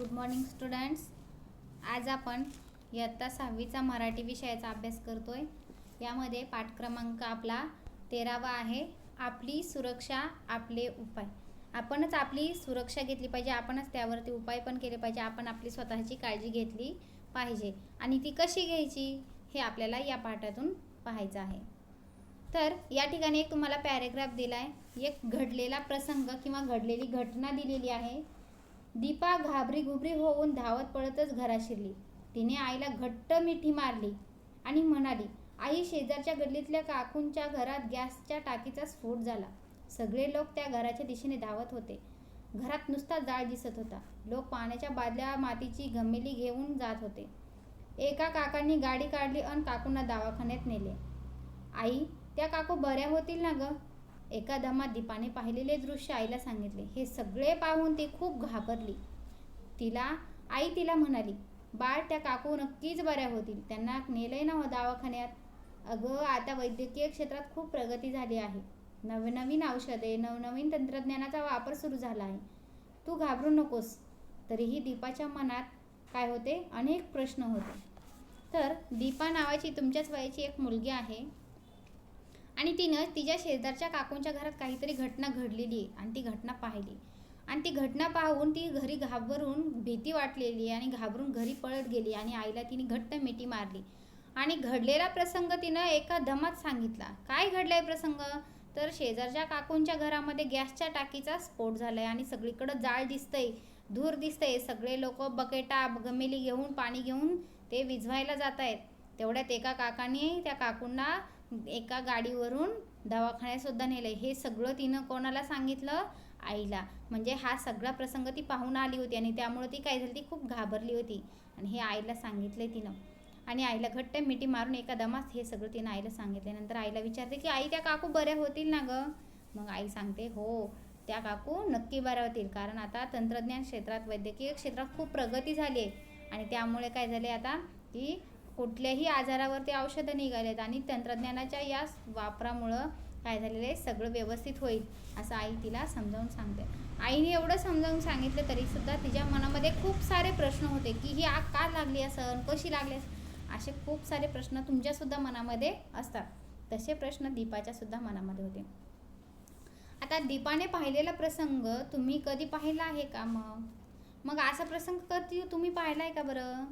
Good morning students आज आपण इयत्ता सहावीचा मराठी विषयाचा अभ्यास करतो आहे यामध्ये पाठ क्रमांक आपला तेरावा आहे. आपली सुरक्षा आपले उपाय. आपणच आपली सुरक्षा घेतली पाहिजे. आपणच त्यावरती उपाय पण केले पाहिजे. आपण आपली स्वतःची काळजी घेतली पाहिजे. आणि ती कशी घ्यायची हे आपल्याला या पाठातून पाहायचं आहे. तर या ठिकाणी एक तुम्हाला पॅरेग्राफ दिला आहे एक घडलेला प्रसंग किंवा घडलेली घटना दिलेली आहे. दीपा घाबरी घुबरी होऊन धावत पळतच घरात शिरली. तिने आईला घट्ट मिठी मारली आणि म्हणाली आई शेजारच्या गल्लीतल्या काकूंच्या घरात गॅसच्या टाकीचा स्फोट झाला. सगळे लोक त्या घराच्या दिशेने धावत होते. घरात नुसता जाळ दिसत होता. लोक पाण्याच्या बादल्या मातीची घमेली घेऊन जात होते. एका काकांनी गाडी काढली आणि काकूंना दवाखान्यात नेले. आई त्या काकू बऱ्या होतील ना गं? एका धमात दीपाने पाहिलेले दृश्य आईला सांगितले. हे सगळे पाहून ती खूप घाबरली. तिला आई तिला म्हणाली बाळ त्या काकू नक्कीच बऱ्या होतील. त्यांना नेलंय ना हो दवाखान्यात? अगं आता वैद्यकीय क्षेत्रात खूप प्रगती झाली आहे. नवनवीन औषधे नवनवीन तंत्रज्ञानाचा वापर सुरू झाला आहे. तू घाबरू नकोस. तरीही दीपाच्या मनात काय होते? अनेक प्रश्न होते. तर दीपा नावाची तुमच्याच वयाची एक मुलगी आहे. आणि तिनं तिच्या शेजारच्या काकूंच्या घरात काहीतरी घटना घडलेली आहे आणि ती घटना पाहिली. आणि ती घटना पाहून ती घरी घाबरून भीती वाटलेली आणि घाबरून घरी पळत गेली आणि आईला तिने घट्ट मिठी मारली. आणि घडलेला प्रसंग तिनं एका दमात सांगितला. काय घडलाय प्रसंग? तर शेजारच्या काकूंच्या घरामध्ये गॅसच्या टाकीचा स्फोट झालाय आणि सगळीकडं जाळ दिसतंय धूर दिसतंय. सगळे लोक बकेटा गमेली घेऊन पाणी घेऊन ते विझवायला जात आहेत तेवढ्यात एका काकाने त्या काकूंना एका गाडीवरून दवाखान्यातसुद्धा नेलं हे सगळं तिनं कोणाला सांगितलं? आईला. म्हणजे हा सगळा प्रसंग ती पाहून आली होती आणि त्यामुळे ती काय झाली ती खूप घाबरली होती. आणि हे आईला सांगितलं तिनं. आणि आईला घट्ट मिठी मारून एका दमात हे सगळं तिनं आईला सांगितलं नंतर आईला विचारते की आई त्या काकू बऱ्या होतील ना गं? मग आई सांगते हो त्या काकू नक्की बऱ्या होतील. कारण आता तंत्रज्ञान क्षेत्रात वैद्यकीय क्षेत्रात खूप प्रगती झाली आहे. आणि त्यामुळे काय झाले आता की कुठल्याही आजारावरती औषधं निघालेत आणि तंत्रज्ञानाच्या या वापरामुळं काय झालेलं आहे? सगळं व्यवस्थित होईल असं आई तिला समजावून सांगते. आईने एवढं समजावून सांगितलं तरीसुद्धा तिच्या मनामध्ये खूप सारे प्रश्न होते की ही आग का लागली असं कशी लागली असं? असे खूप सारे प्रश्न तुमच्यासुद्धा मनामध्ये असतात. तसे प्रश्न दीपाच्यासुद्धा मनामध्ये होते. आता दीपाने पाहिलेला प्रसंग तुम्ही कधी पाहिला आहे का मग? मग असा प्रसंग कधी तुम्ही पाहिला आहे का बरं?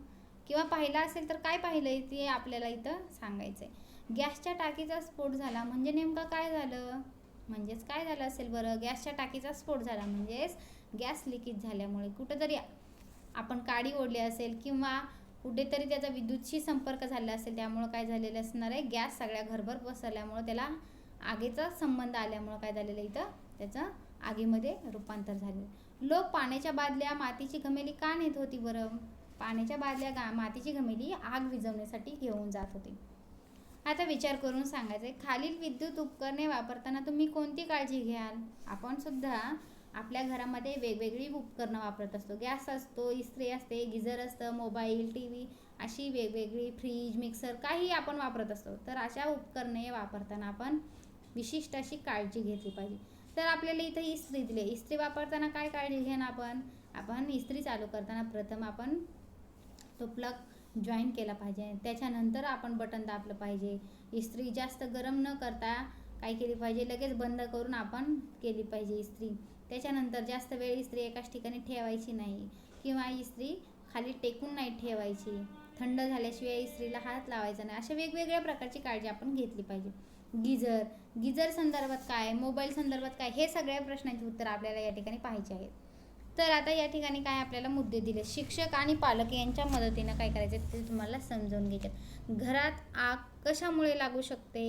किंवा पाहिला असेल तर काय पाहिलं आहे ते आपल्याला इथं सांगायचं आहे गॅसच्या टाकीचा स्फोट झाला म्हणजे नेमकं काय झालं? म्हणजेच काय झालं असेल बरं? गॅसच्या टाकीचा स्फोट झाला म्हणजेच गॅस लिकेज झाल्यामुळे कुठंतरी आपण काडी ओढली असेल किंवा कुठेतरी त्याचा विद्युतशी संपर्क झाला असेल त्यामुळं काय झालेलं असणार आहे? गॅस सगळ्या घरभर पसरल्यामुळं त्याला आगीचा संबंध आल्यामुळं काय झालेलं इथं? त्याचं आगीमध्ये रूपांतर झाले लोक पाण्याच्या बादल्या मातीची घमेली का नेत होती बरं? पाण्याच्या बादल्या गा मातीची घमेली आग विझवण्यासाठी घेऊन जात होती. आता विचार करून सांगायचं खालील विद्युत उपकरणे वापरताना तुम्ही कोणती काळजी घ्याल? आपण सुद्धा आपल्या घरामध्ये वेगवेगळी उपकरणं वापरत असतो. गॅस असतो इस्त्री असते गिझर असतं मोबाईल टी व्ही अशी वेगवेगळी फ्रीज मिक्सर काही आपण वापरत असतो. तर अशा उपकरणे वापरताना आपण विशिष्ट अशी काळजी घेतली पाहिजे. तर आपल्याला इथं इस्त्री दिली इस्त्री वापरताना काय काळजी घेणं आपण? आपण इस्त्री चालू करताना प्रथम आपण तो प्लग जॉईन केला पाहिजे. त्याच्यानंतर आपण बटन दाबलं पाहिजे. इस्त्री जास्त गरम न करता काय केली पाहिजे? लगेच बंद करून आपण केली पाहिजे इस्त्री. त्याच्यानंतर जास्त वेळ इस्त्री एकाच ठिकाणी ठेवायची नाही. किंवा इस्त्री खाली टेकून नाही ठेवायची. थंड झाल्याशिवाय इस्त्रीला हात लावायचा नाही. अशा वेगवेगळ्या प्रकारची काळजी आपण घेतली पाहिजे. गिझर गिझर संदर्भात काय? मोबाईल संदर्भात काय? हे सगळ्या प्रश्नांची उत्तर आपल्याला या ठिकाणी पाहायची आहेत. तर आता या ठिकाणी काय आपल्याला मुद्दे दिले. शिक्षक आणि पालक यांच्या मदतीनं काय करायचं ते तुम्हाला समजावून घ्यायचे. घरात आग कशामुळे लागू शकते?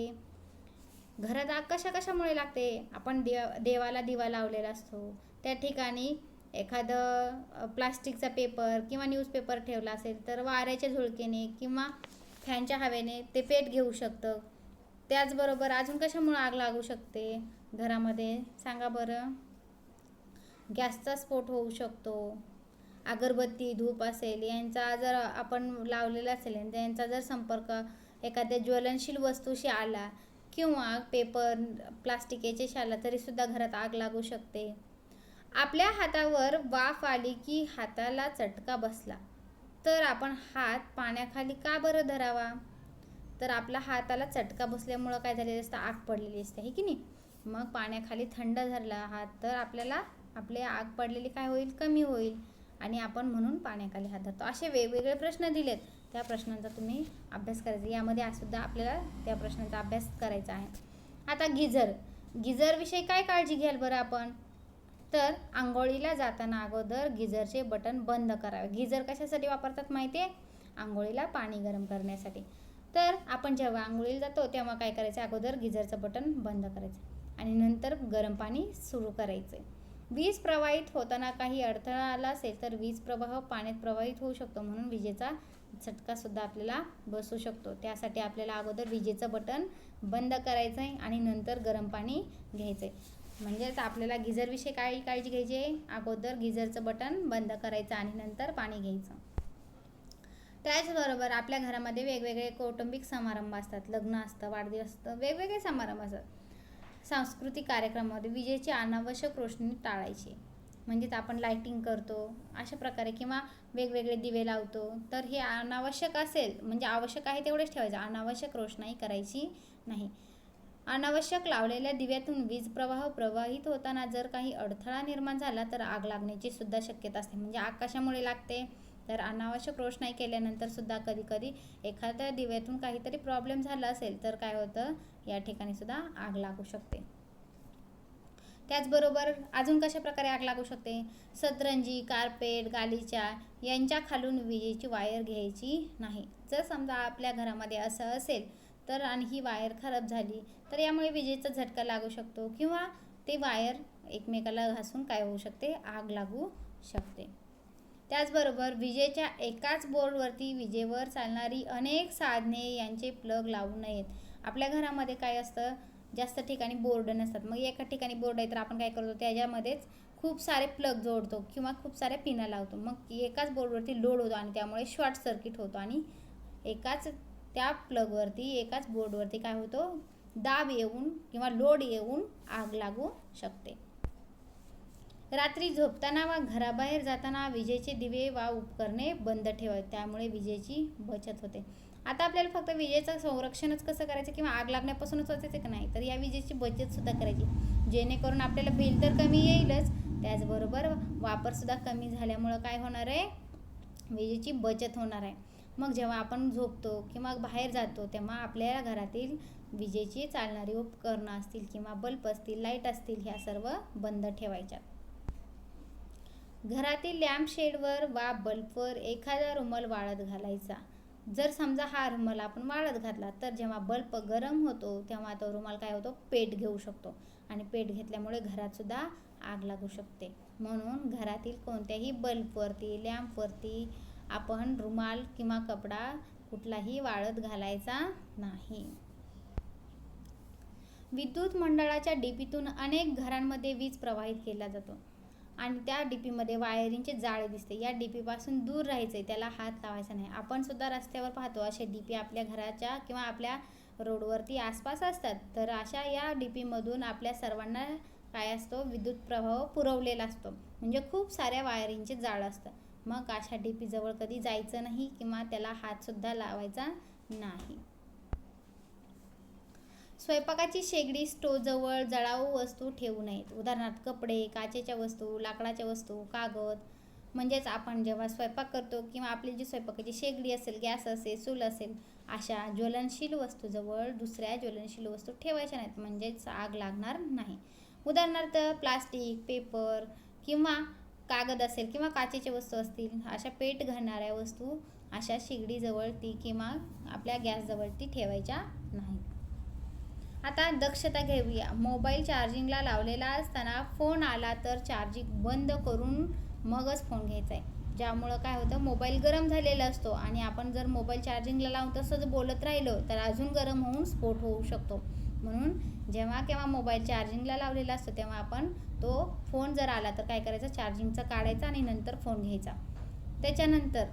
घरात आग कशा कशामुळे लागते? आपण देव देवाला दिवा लावलेला असतो. त्या ठिकाणी एखादं प्लास्टिकचा पेपर किंवा न्यूजपेपर ठेवला असेल तर वाऱ्याच्या झुळकेने किंवा फॅनच्या हवेने ते पेट घेऊ शकतं. त्याचबरोबर अजून कशामुळे आग लागू शकते? घरामध्ये सांगा बरं. गॅसचा स्फोट होऊ शकतो. अगरबत्ती धूप असेल यांचा जर आपण लावलेला असेल यांचा जर संपर्क एखाद्या ज्वलनशील वस्तूशी आला किंवा पेपर प्लास्टिक याच्याशी आला तरीसुद्धा घरात आग लागू शकते. आपल्या हातावर वाफ आली की हाताला चटका बसला. तर आपण हात पाण्याखाली का बरं धरावा? तर आपला हाताला चटका बसल्यामुळं काय झालेलं असतं? आग पडलेली असते हे की नाही? मग पाण्याखाली थंड धरला हात तर आपल्याला आपले आग पडलेली काय होईल? कमी होईल. आणि आपण म्हणून पाण्याखाली हात धरतो. असे वेगवेगळे प्रश्न दिलेत. त्या प्रश्नांचा तुम्ही अभ्यास करायचा. यामध्ये आज सुद्धा आपल्याला त्या प्रश्नांचा अभ्यास करायचा आहे. आता गिझर गिझरविषयी काय काळजी घ्याल बरं आपण? तर आंघोळीला जाताना अगोदर गिझरचे बटन बंद करावे. गिझर कशासाठी वापरतात माहिती आहे आंघोळीला पाणी गरम करण्यासाठी. तर आपण जेव्हा आंघोळीला जातो तेव्हा काय करायचं? अगोदर गिझरचं बटन बंद करायचं. आणि नंतर गरम पाणी सुरू करायचं. वीज प्रवाहित होताना काही अडथळा आला असेल तर वीज प्रवाह पाण्यात प्रवाहित होऊ शकतो म्हणून विजेचा झटकासुद्धा आपल्याला बसू शकतो. त्यासाठी आपल्याला अगोदर विजेचं बटन बंद करायचं आहे आणि नंतर गरम पाणी घ्यायचं आहे म्हणजेच आपल्याला गिझरविषयी काय काळजी घ्यायची आहे? अगोदर गिझरचं बटन बंद करायचं आणि नंतर पाणी घ्यायचं. त्याचबरोबर आपल्या घरामध्ये वेगवेगळे कौटुंबिक समारंभ असतात. लग्न असतं वाढदिवस असतं वेगवेगळे समारंभ असतात. सांस्कृतिक कार्यक्रमामध्ये विजेची अनावश्यक रोषणी टाळायची. म्हणजेच आपण लाईटिंग करतो अशा प्रकारे किंवा वेगवेगळे दिवे लावतो तर हे अनावश्यक असेल म्हणजे आवश्यक आहे तेवढेच ठेवायचं. अनावश्यक रोषणाई करायची नाही. अनावश्यक लावलेल्या दिव्यातून वीज प्रवाह प्रवाहित होताना जर काही अडथळा निर्माण झाला तर आग लागण्याची सुद्धा शक्यता असते. म्हणजे आग कशामुळे लागते तर अनावश्यक रोषणाई केल्यानंतर सुद्धा कधीकधी एखाद्या दिव्यातून काहीतरी प्रॉब्लेम झाला असेल तर काय होतं? या ठिकाणी सुद्धा आग लागू शकते. त्याचबरोबर अजून कशा प्रकारे आग लागू शकते? सतरंजी कार्पेट गालीच्या यांच्या खालून विजेची वायर घ्यायची नाही. जर समजा आपल्या घरामध्ये असं असेल तर आणि ही वायर खराब झाली तर यामुळे विजेचा झटका लागू शकतो किंवा ते वायर एकमेकाला घासून काय होऊ शकते? आग लागू शकते. त्याचबरोबर विजेच्या एकाच बोर्डवरती विजेवर चालणारी अनेक साधने यांचे प्लग लावू नयेत. आपल्या घरामध्ये काय असतं? जास्त ठिकाणी बोर्ड नसतात. मग एका ठिकाणी बोर्ड आहे तर आपण काय करतो? त्याच्यामध्येच खूप सारे प्लग जोडतो किंवा खूप साऱ्या पिना लावतो. मग एकाच बोर्डवरती लोड होतो आणि त्यामुळे शॉर्ट सर्किट होतो आणि एकाच त्या प्लगवरती एकाच बोर्डवरती काय होतो? दाब येऊन किंवा लोड येऊन आग लागू शकते. रात्री झोपताना वा घराबाहेर जाताना विजेचे दिवे वा उपकरणे बंद ठेवा त्यामुळे विजेची बचत होते. आता आपल्याला फक्त विजेचं संरक्षणच कसं करायचं किंवा आग लागण्यापासूनच वाचायचं की नाही? तर या विजेची बचतसुद्धा करायची. जेणेकरून आपल्याला बिल तर कमी येईलच. त्याचबरोबर वापरसुद्धा कमी झाल्यामुळं काय होणार आहे? विजेची बचत होणार आहे. मग जेव्हा आपण झोपतो किंवा बाहेर जातो तेव्हा आपल्या घरातील विजेची चालणारी उपकरणं असतील किंवा बल्ब असतील लाइट असतील ह्या सर्व बंद ठेवायच्या. घरातील लॅम्प शेडवर वा बल्बवर एखादा रुमाल वाळत घालायचा. जर समजा हा रुमाल आपण वाळत घातला तर जेव्हा बल्ब गरम होतो तेव्हा तो रुमाल काय होतो? पेट घेऊ शकतो. आणि पेट घेतल्यामुळे घरातसुद्धा आग लागू शकते. म्हणून घरातील कोणत्याही बल्बवरती लॅम्पवरती आपण रुमाल किंवा कपडा कुठलाही वाळत घालायचा नाही. विद्युत मंडळाच्या डीपीतून अनेक घरांमध्ये वीज प्रवाहित केला जातो. आणि त्या डीपीमध्ये वायरिंगचे जाळे दिसते. या डीपीपासून दूर राहायचं आहे त्याला हात लावायचा नाही. आपण सुद्धा रस्त्यावर पाहतो असे डीपी आपल्या घराच्या किंवा आपल्या रोडवरती आसपास असतात. तर अशा या डीपीमधून आपल्या सर्वांना काय असतो? विद्युत प्रवाह पुरवलेला असतो. म्हणजे खूप साऱ्या वायरिंगचे जाळ असतं. मग अशा डीपीजवळ कधी जायचं नाही किंवा त्याला हातसुद्धा लावायचा नाही. स्वयंपाकाची शेगडी स्टोजवळ जळाऊ वस्तू ठेवू नयेत. उदाहरणार्थ कपडे काचेच्या वस्तू लाकडाच्या वस्तू कागद. म्हणजेच आपण जेव्हा स्वयंपाक करतो किंवा आपली जी स्वयंपाकाची शेगडी असेल गॅस असेल चूल असेल अशा ज्वलनशील वस्तूजवळ दुसऱ्या ज्वलनशील वस्तू ठेवायच्या नाहीत. म्हणजेच आग लागणार नाही. उदाहरणार्थ प्लास्टिक पेपर किंवा कागद असेल किंवा काचेच्या वस्तू असतील अशा पेट घालणाऱ्या वस्तू अशा शेगडीजवळ ती किंवा आपल्या गॅसजवळ ती ठेवायच्या नाहीत. आता दक्षता घेऊया. मोबाईल चार्जिंगला लावलेला असताना फोन आला तर चार्जिंग बंद करून मगच फोन घ्यायचा आहे. ज्यामुळं काय होतं मोबाईल गरम झालेला असतो आणि आपण जर मोबाईल चार्जिंगला लावून तसंच बोलत राहिलो तर अजून गरम होऊन स्फोट होऊ शकतो. म्हणून जेव्हा केव्हा मोबाईल चार्जिंगला लावलेला असतो तेव्हा आपण तो फोन जर आला तर काय करायचं चार्जिंगचा काढायचा आणि नंतर फोन घ्यायचा. त्याच्यानंतर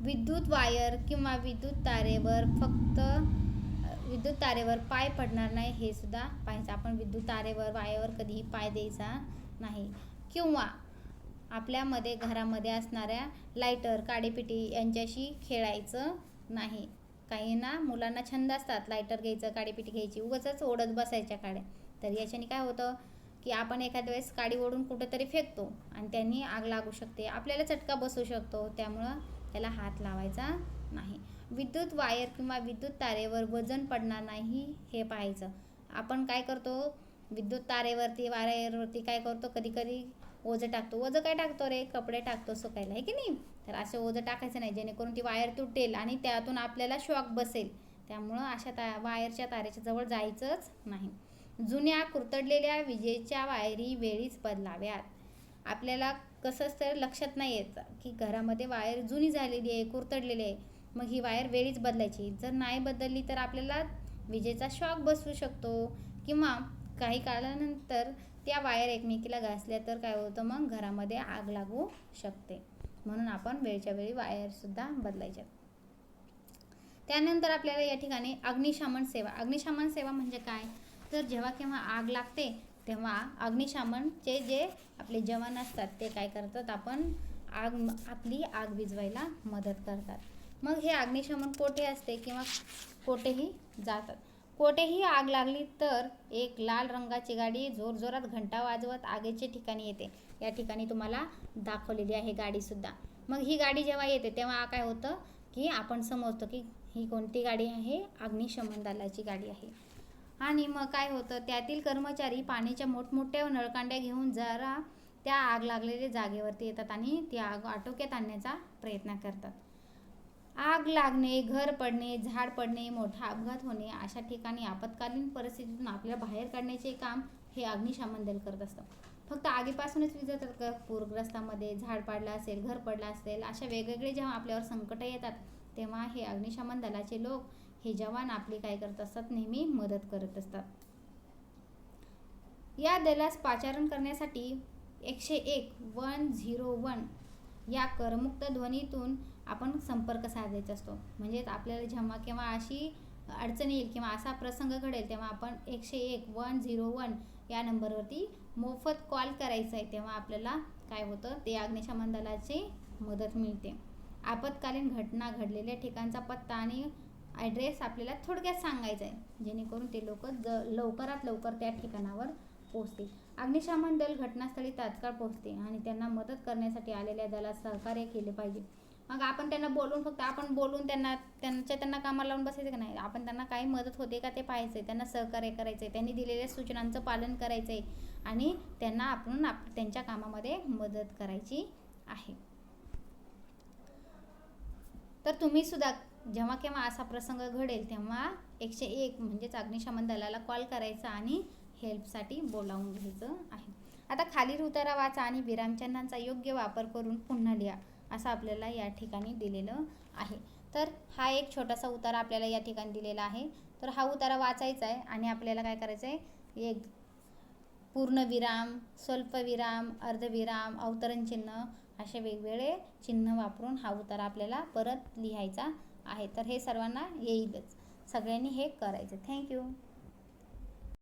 विद्युत वायर किंवा विद्युत तारेवर फक्त विद्युत तारेवर पाय पडणार नाही हे सुद्धा पाहायचं. आपण विद्युत तारेवर वायेवर कधीही पाय द्यायचा नाही. किंवा आपल्यामध्ये घरामध्ये असणाऱ्या लायटर काडीपिटी यांच्याशी खेळायचं नाही. काही ना मुलांना छंद असतात लायटर घ्यायचं काडीपिटी घ्यायची उगाचच ओढत बसायच्या काड्या. तर याच्याने काय होतं की आपण एखाद्या वेळेस काडी ओढून कुठेतरी फेकतो आणि त्यांनी आग लागू शकते. आपल्याला चटका बसू शकतो त्यामुळं त्याला हात लावायचा नाही. विद्युत वायर किंवा विद्युत तारेवर वजन पडणार नाही हे पाहायचं. आपण काय करतो? विद्युत तारेवरती वायरवरती काय करतो? कधी कधी ओझं टाकतो. ओझं काय टाकतो रे? कपडे टाकतो सुकायला आहे की नाही? तर असे ओझं टाकायचं नाही जेणेकरून ती वायर तुटेल आणि त्यातून आपल्याला शॉक बसेल. त्यामुळं अशा ता वायरच्या तारेच्या जवळ जायचंच नाही. जुन्या कुरतडलेल्या विजेच्या वायरी वेळीच बदलाव्यात. आपल्याला कसंच तर लक्षात नाही येत की घरामध्ये वायर जुनी झालेली आहे कुरतडलेली आहे. मग ही वायर वेळीच बदलायची. जर नाही बदलली तर आपल्याला विजेचा शॉक बसू शकतो किंवा काही काळानंतर त्या वायर एकमेकीला घासल्या तर काय होतं? मग घरामध्ये आग लागू शकते. म्हणून आपण वेळच्या वेळी वायरसुद्धा बदलायच्या. त्यानंतर आपल्याला या ठिकाणी अग्निशमन सेवा. अग्निशमन सेवा म्हणजे काय? तर जेव्हा केव्हा आग लागते तेव्हा अग्निशमनचे जे आपले जवान असतात ते काय करतात? आपण आग आपली आग विझवायला मदत करतात. मग हे अग्निशमन कोठे असते किंवा कोठेही जातात. कोठेही आग लागली तर एक लाल रंगाची गाडी जोरजोरात घंटा वाजवत आगीचे ठिकाणी येते. या ठिकाणी तुम्हाला दाखवलेली आहे गाडीसुद्धा मग ही गाडी जेव्हा येते तेव्हा काय होतं की आपण समजतो की ही कोणती गाडी आहे? अग्निशमन दलाची गाडी आहे. आणि मग काय होतं त्यातील कर्मचारी पाण्याच्या मोठमोठ्या नळकांड्या घेऊन जरा त्या आग लागलेल्या जागेवरती येतात आणि ती आग आटोक्यात आणण्याचा प्रयत्न करतात. आग लागणे घर पडणे झाड पडणे मोठा अपघात होणे अशा ठिकाणी आपत्कालीन परिस्थितीतून आपल्याला बाहेर काढण्याचे काम हे अग्निशमन दल करत असतं. फक्त आगीपासूनच विजतात पूरग्रस्तामध्ये झाड पडला असेल घर पडला असेल अशा वेगवेगळे जेव्हा आपल्यावर संकट येतात तेव्हा हे अग्निशमन दलाचे लोक हे जवान आपली काय करत असतात नेहमी मदत करत असतात. या दलास पाचारण करण्यासाठी एकशे एक वन झिरो वन या करमुक्त ध्वनीतून आपण संपर्क साधायचा असतो. म्हणजेच आपल्याला जेव्हा केव्हा अशी अडचण येईल किंवा असा प्रसंग घडेल तेव्हा आपण एकशे एक वन झिरो वन या नंबरवरती मोफत कॉल करायचा आहे तेव्हा आपल्याला काय होतं? ते अग्निशमन दलाची मदत मिळते. आपत्कालीन घटना घडलेल्या ठिकाणचा पत्ता आणि ॲड्रेस आपल्याला थोडक्यात सांगायचा आहे. जेणेकरून ते लोक ज लवकरात लवकर त्या ठिकाणावर पोहोचतील. अग्निशमन दल घटनास्थळी तात्काळ पोहोचते आणि त्यांना मदत करण्यासाठी आलेल्या दलास सहकार्य केले पाहिजे. मग आपण त्यांना बोलून फक्त आपण बोलून त्यांना त्यांच्या त्यांना कामाला लावून बसायचं का नाही? आपण त्यांना काही मदत होते का ते पाहायचं आहे त्यांना सहकार्य करायचं आहे त्यांनी दिलेल्या सूचनांचं पालन करायचं आहे आणि त्यांना आपण आप त्यांच्या कामामध्ये मदत करायची आहे. तर तुम्ही सुद्धा जेव्हा केव्हा असा प्रसंग घडेल तेव्हा एकशे एक म्हणजेच अग्निशमन दलाला कॉल करायचा आणि हेल्पसाठी बोलावून घ्यायचं आहे. आता खालील उतारा वाचा आणि विरामचिन्हांचा योग्य वापर करून पुन्हा लिहा. असं आपल्याला या ठिकाणी दिलेलं आहे. तर हा एक छोटासा उतारा आपल्याला या ठिकाणी दिलेला आहे. तर हा उतारा वाचायचा आहे आणि आपल्याला काय करायचं आहे? एक पूर्णविराम स्वल्पविराम अर्धविराम अवतरण चिन्ह असे वेगवेगळे चिन्ह वापरून हा उतारा आपल्याला परत लिहायचा आहे. तर हे सर्वांना येईलच. सगळ्यांनी हे करायचं. थँक्यू.